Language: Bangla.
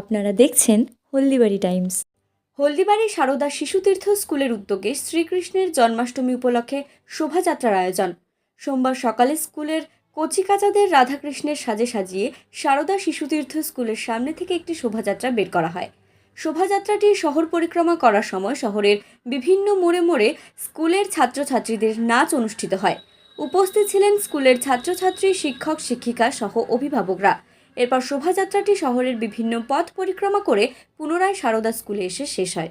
আপনারা দেখছেন হলদিবাড়ি টাইমস। হলদিবাড়ি সারদা শিশুতীর্থ স্কুলের উদ্যোগে শ্রীকৃষ্ণের জন্মাষ্টমী উপলক্ষে শোভাযাত্রার আয়োজন। সোমবার সকালে স্কুলের কচিকাচাদের রাধাকৃষ্ণের সাজে সাজিয়ে সারদা শিশুতীর্থ স্কুলের সামনে থেকে একটি শোভাযাত্রা বের করা হয়। শোভাযাত্রাটি শহর পরিক্রমা করার সময় শহরের বিভিন্ন মোড়ে মোড়ে স্কুলের ছাত্রছাত্রীদের নাচ অনুষ্ঠিত হয়। উপস্থিত ছিলেন স্কুলের ছাত্রছাত্রী, শিক্ষক, শিক্ষিকা সহ অভিভাবকরা। এরপর শোভাযাত্রাটি শহরের বিভিন্ন পথ পরিক্রমা করে পুনরায় সারদা স্কুলে এসে শেষ হয়।